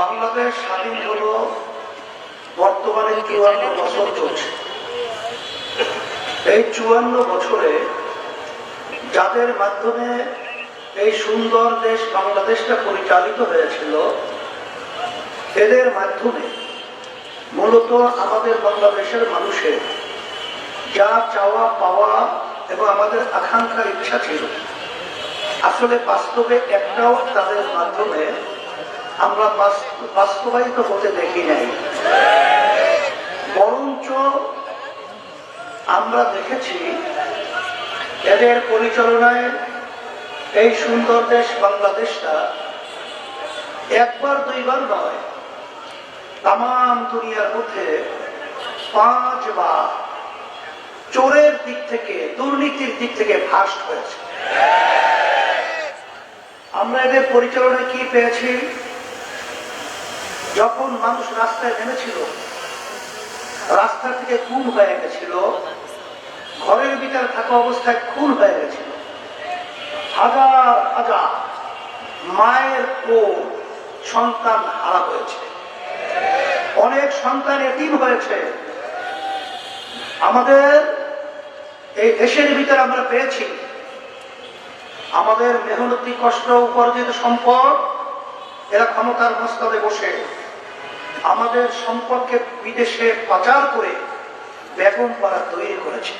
বাংলাদেশ স্বাধীন হলো বর্তমানে চুয়ান্ন বছর চলছে। এই চুয়ান্ন বছরে যাদের মাধ্যমে এই সুন্দর দেশ বাংলাদেশটা পরিচালিত হয়েছিল, এদের মাধ্যমে মূলত আমাদের বাংলাদেশের মানুষের যা চাওয়া, পাওয়া এবং আমাদের আকাঙ্ক্ষার ইচ্ছা ছিল, আসলে বাস্তবে একটাও তাদের মাধ্যমে আমরা বাস- বাস্তবায়িত হতে দেখি নাই। বরঞ্চ আমরা দেখেছি এদের পরিচালনায় এই সুন্দর দেশ বাংলাদেশটা একবার দুইবার নয় তাম দুনিয়ার মধ্যে পাঁচবার চোরের দিক থেকে, দুর্নীতির দিক থেকে ফার্স্ট হয়েছে। আমরা এদের পরিচালনায় কি পেয়েছি? যখন মানুষ রাস্তায় নেমেছিল, রাস্তা থেকে খুন হয়ে গেছিল, ঘরের ভিতরে থাকা অবস্থায় খুন হয়ে গেছিল। হাজার হাজার মায়ের ও সন্তান হারা হয়েছে। অনেক সন্তান এতিম হয়েছে। আমাদের এই দেশের ভিতরে আমরা পেয়েছি। আমাদের মেহনতি, কষ্ট, উপার্জিত সম্পদ, এরা ক্ষমতার মস্তদে বসে। আমাদের সম্পর্কে বিদেশে পাচার করে বেগম পাড়া তৈরি করেছে।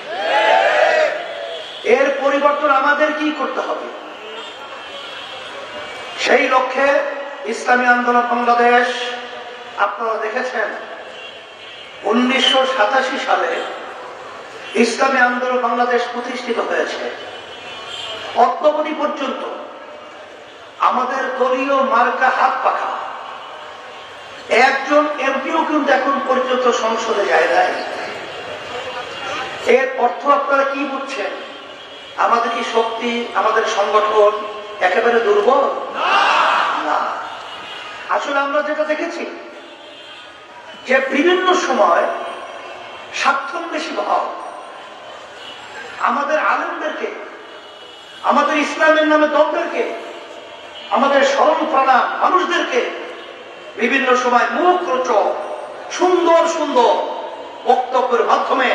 এর পরিবর্তন আমাদের কি করতে হবে। সেই লক্ষ্যে ইসলামী আন্দোলন বাংলাদেশ, আপনারা দেখেছেন, উনিশশো সাতাশি সালে ইসলামী আন্দোলন বাংলাদেশ প্রতিষ্ঠিত হয়েছে। অদ্যবধি পর্যন্ত আমাদের দলীয় মার্কা হাত পাখা একজন এমপিও কিন্তু এখন পর্যন্ত সংসদে যায় নাই। এর অর্থ আপনারা কি বুঝছেন? আমাদের কি শক্তি আমাদের সংগঠন একেবারে দুর্বল? না। আসলে আমরা যেটা দেখেছি যে বিভিন্ন সময় স্বার্থন্বেষী ভাব আমাদের আলেমদেরকে আমাদের ইসলামের নামে দলদেরকে আমাদের স্মরণ প্রাণাম মানুষদেরকে বিভিন্ন সময় মুখ রোচক সুন্দর সুন্দর বক্তব্যের মাধ্যমে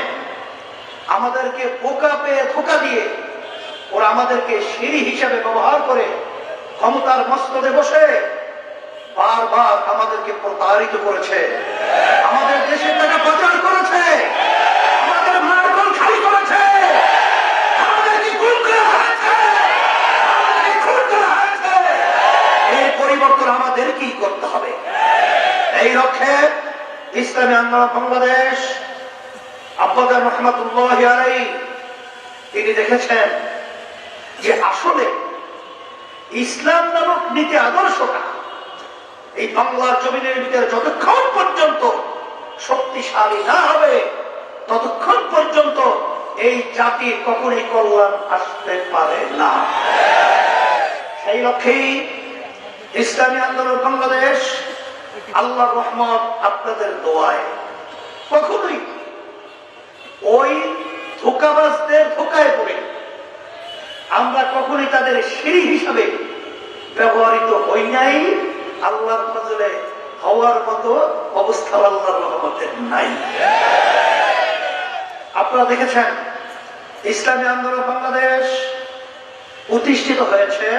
আমাদেরকে বোকা পেয়ে ধোকা দিয়ে ওরা আমাদেরকে সিঁড়ি হিসাবে ব্যবহার করে ক্ষমতার মস্তদে বসে বারবার আমাদেরকে প্রতারিত করেছে। আমাদের দেশের টাকা প্রচার করেছে আমাদের মার্গল খালি করেছে আমাদেরকে গুম করা হয়েছে আমাদেরকে খুন করা হয়েছে এর পরিবর্তন কি করতে হবে? এই লক্ষ্যে ইসলামী আন্দোলন বাংলাদেশ আব্বাদার আলাই তিনি দেখেছেন যে আসলে ইসলাম নামক নীতি আদর্শটা এই বাংলার জমিনের ভিতরে যতক্ষণ পর্যন্ত শক্তিশালী না হবে, ততক্ষণ পর্যন্ত এই জাতির কখনই কল্যাণ আসতে পারে না। সেই লক্ষ্যেই ইসলামী আন্দোলন বাংলাদেশ, আল্লাহ রহমত আপনাদের দোয়ায়। কখনোই ওই ধোকাবাজদের ধোকায় পড়ে আমরা কখনই তাদের সিঁড়ি হিসাবে ব্যবহৃত হই নাই। আল্লাহর হওয়ার মতো অবস্থা আল্লাহর রহমতের নাই। আপনারা দেখেছেন, ইসলামী আন্দোলন বাংলাদেশ প্রতিষ্ঠিত হয়েছে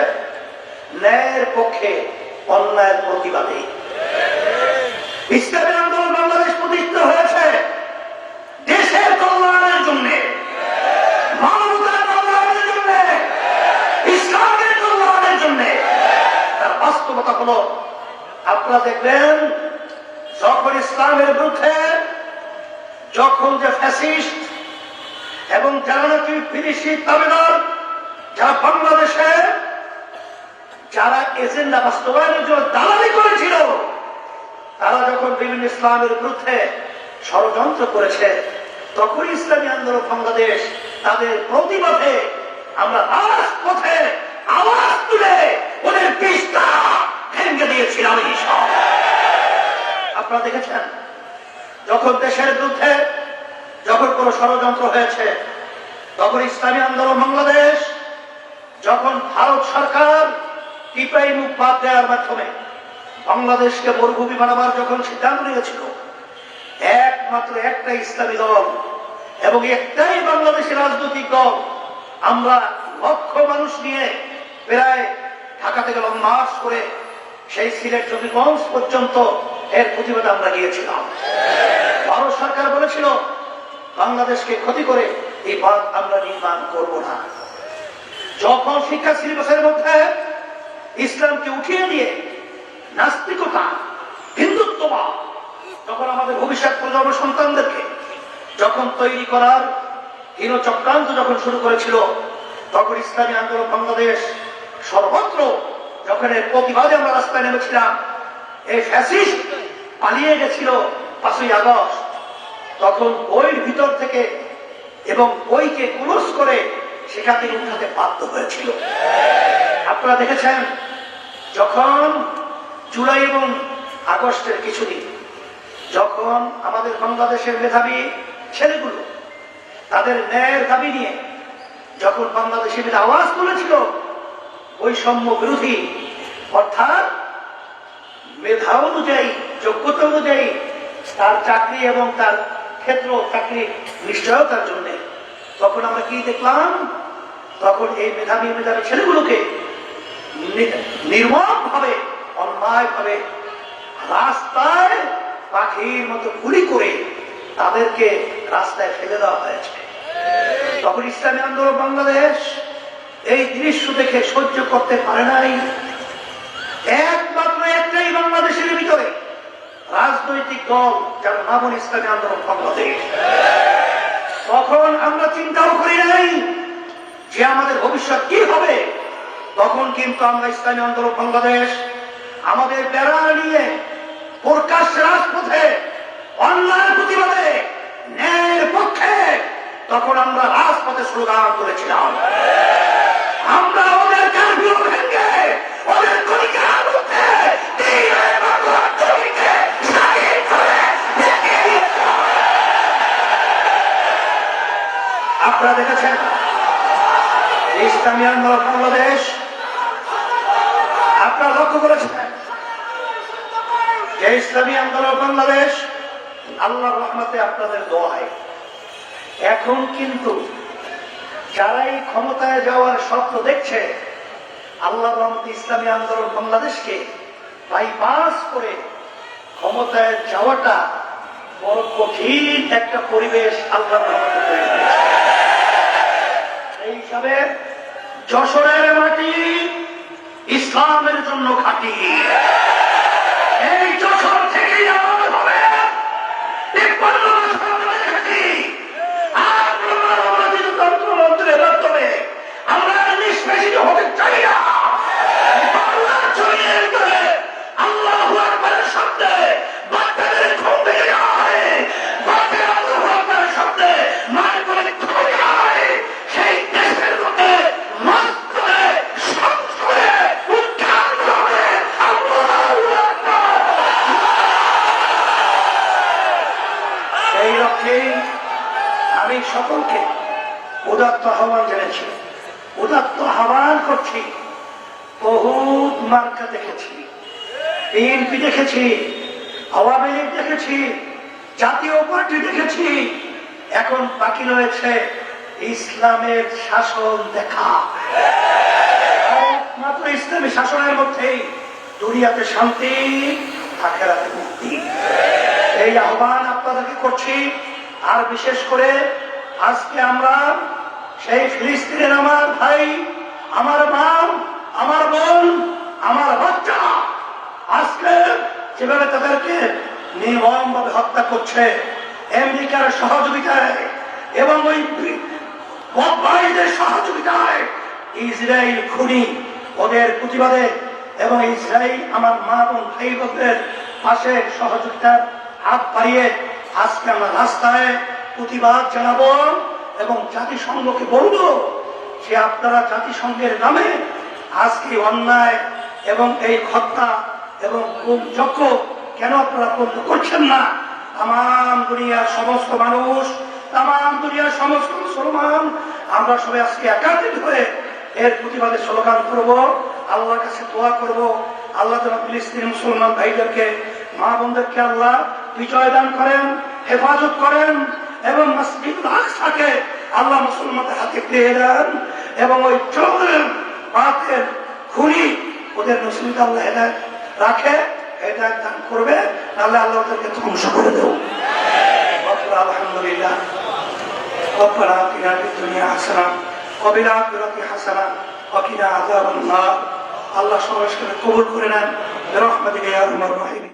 ন্যায়ের পক্ষে, অন্যায়ের প্রতিবাদে। ইসলামী আন্দোলন বাংলাদেশ প্রতিষ্ঠিত হয়েছে দেশের কল্যাণের জন্য জন্য, ইসলামের তার বাস্তবতা আপনারা দেখবেন, যখন ইসলামের বিরুদ্ধে, যখন যে ফ্যাসিস্ট এবং যারা নাকি বিদেশি দাবিদার, যারা বাংলাদেশে যারা এজেন্ডা বাস্তবায়নের জন্য দালালি করেছিল, তারা যখন বিভিন্ন ইসলামের বিরুদ্ধে ষড়যন্ত্র করেছে তখন ইসলামী আন্দোলন বাংলাদেশ তাদের প্রতিবাদে আমরা রাজপথে আওয়াজ তুলে ওদের পিস্তা ভেঙে দিয়েছিলাম আপনারা দেখেছেন, যখন দেশের বিরুদ্ধে যখন কোন ষড়যন্ত্র হয়েছে, তখন ইসলামী আন্দোলন বাংলাদেশ, যখন ভারত সরকার টিপাই মুখ বাদ দেওয়ার মাধ্যমে বাংলাদেশকে মরুভূমি বানাবার যখন সিদ্ধান্ত নিয়েছিল, একমাত্র একটা ইসলামী দল এবং একটাই বাংলাদেশের রাজনৈতিক দল, আমরা লক্ষ মানুষ নিয়ে প্রায় ঢাকা থেকে লং করে সেই সিলেট জমিগঞ্জ পর্যন্ত এর প্রতিবাদে আমরা গিয়েছিলাম। ভারত সরকার বলেছিল, বাংলাদেশকে ক্ষতি করে এই বাঁধ আমরা নির্মাণ করব না। যখন শিক্ষা সিলেবাসের মধ্যে ইসলামকে উঠিয়ে দিয়ে নাস্তিকতা, হিন্দুত্ববাদ যখন আমাদের ভবিষ্যৎ প্রজন্ম সন্তানদেরকে যখন তৈরি করার হীন চক্রান্ত যখন শুরু করেছিল, তখন ইসলামী আন্দোলন বাংলাদেশ সর্বত্র যখন এর প্রতিবাদে আমরা রাস্তায় নেমেছিলাম এই ফ্যাসিস্ট পালিয়ে গেছিল পাঁচই আগস্ট। তখন বইয়ের ভিতর থেকে এবং বইকে ক্লোজ করে সেখান থেকে উঠাতে বাধ্য হয়েছিল। আপনারা দেখেছেন, যখন জুলাই এবং আগস্টের কিছুদিন, যখন আমাদের বাংলাদেশের মেধাবী ছেলেগুলো তাদের ন্যায়ের দাবি নিয়ে যখন বাংলাদেশের আওয়াজ তুলেছিল বৈষম্য বিরোধী, অর্থাৎ মেধা অনুযায়ী, যোগ্যতা অনুযায়ী তার চাকরি এবং তার ক্ষেত্র চাকরি নিশ্চয়তার জন্য, তখন আমরা কি দেখলাম? তখন এই মেধাবী মেধাবী ছেলেগুলোকে নির্মম ভাবে অন্যায় ভাবে রাস্তায় পাখির মতো গুলি করে তাদেরকে রাস্তায় ফেলে দেওয়া হয়েছে। তখন ইসলামী আন্দোলন বাংলাদেশ এই দৃশ্য দেখে সহ্য করতে পারে নাই। একমাত্র একটাই বাংলাদেশের ভিতরে রাজনৈতিক দল যার নাম ইসলামী আন্দোলন বাংলাদেশ। তখন আমরা চিন্তাও করি নাই যে আমাদের ভবিষ্যৎ কি হবে। তখন কিন্তু আমরা ইসলামী আন্দোলন বাংলাদেশ, আমাদের বেড়া নিয়ে প্রকাশ রাজপথে অন্যায় প্রতিবাদে, ন্যায়ের পক্ষে তখন আমরা রাজপথে স্লোগান তুলেছিলাম আমরা ওদের ভেঙে, ওদের। আপনারা দেখেছেন, ইসলামী আন্দোলন বাংলাদেশ আপনারা লক্ষ্য করেছেন ইসলামী আন্দোলন বাংলাদেশ, আল্লাহর রহমতে আপনাদের দোয়ায়। এখন কিন্তু যারাই ক্ষমতায় যাওয়ার স্বপ্ন দেখছে আল্লাহ রহমতে ইসলামী আন্দোলন বাংলাদেশকে বাইপাস করে ক্ষমতায় যাওয়াটা বড় কঠিন একটা পরিবেশ আল্লাহ সেই হিসাবে যশোরের মাটি ইসলামের জন্য খাঁটি। এই থেকেই আমার আমরা নিষ্পেষিত হতে চাই না বাংলার জমিনের ভিতরে আল্লাহু আকবারের শব্দে বাচ্চাদের ঘুম থেকে যায় বাচ্চাদের আল্লাহু আকবারের শব্দে মায়ের কোলে ঘুম যায় সেই দেশের মধ্যে মাছ করে সংস্করে উদ্ধার করে আল্লাহু আকবার সেই আমি সকলকে উদাত্ত আহ্বান জেনেছি উদাত্ত আহ্বান করছি। বহুত মার্কা দেখেছি। বিএনপি দেখেছি, আওয়ামী লীগ দেখেছি, জাতীয় পার্টি দেখেছি। এখন বাকি রয়েছে ইসলামের শাসন দেখা। একমাত্র ইসলামী শাসনের মধ্যেই দুনিয়াতে শান্তি, আখেরাতে মুক্তি। এই আহ্বান আপনাদেরকে করছি। আর বিশেষ করে আজকে আমরা সেই ফিলিস্তিনের আমার ভাই, আমার মা, আমার বোন, আমার বাচ্চা আজকে যেভাবে তাদেরকে নির্মম ভাবে হত্যা করছে, আমেরিকার সহযোগিতায় এবং ওই বদমাইদের সহযোগিতায় ইসরায়েল খুনি ওদের প্রতিবাদে এবং ইসরায়েল আমার মা এবং ভাই বোনদের পাশে সহযোগিতার হাত বাড়িয়ে আজকে আমরা রাস্তায় প্রতিবাদ জানাব এবং জাতিসংঘকে বলব যে আপনারা জাতিসংঘের নামে আজকে অন্যায় এবং এই হত্যা এবং যজ্ঞ কেন আপনারা বন্ধ করছেন না? তাম দুনিয়ার সমস্ত মানুষ তাম দুনিয়ার সমস্ত মুসলমান, আমরা সবাই আজকে একাত্রিত হয়ে এর প্রতিবাদে স্লোগান করব, আল্লাহর কাছে দোয়া করব। আল্লাহ যেন ফিলিস্তিনি মুসলমান ভাইদেরকে, মা বোনদেরকে আল্লাহ বিজয় দান করেন হেফাজত করেন এবং মসজিদ আকসাকে আল্লাহ মুসলমানদের হাতে পেয়ে দেন এবং ওই চোরের বাতের খুনি ওদের নসিবত আল্লাহ হেদায়ত রাখে হেদায়ত দান করবে তাহলে আল্লাহ ওদেরকে ধ্বংস করে দেব আলহামদুলিল্লাহ ربنا اتنا في الدنيا حسنه وفي الاخره حسنه وقنا عذاب النار আল্লাহ সবাই কবুল করে নেন রহমতিকে আর রহিম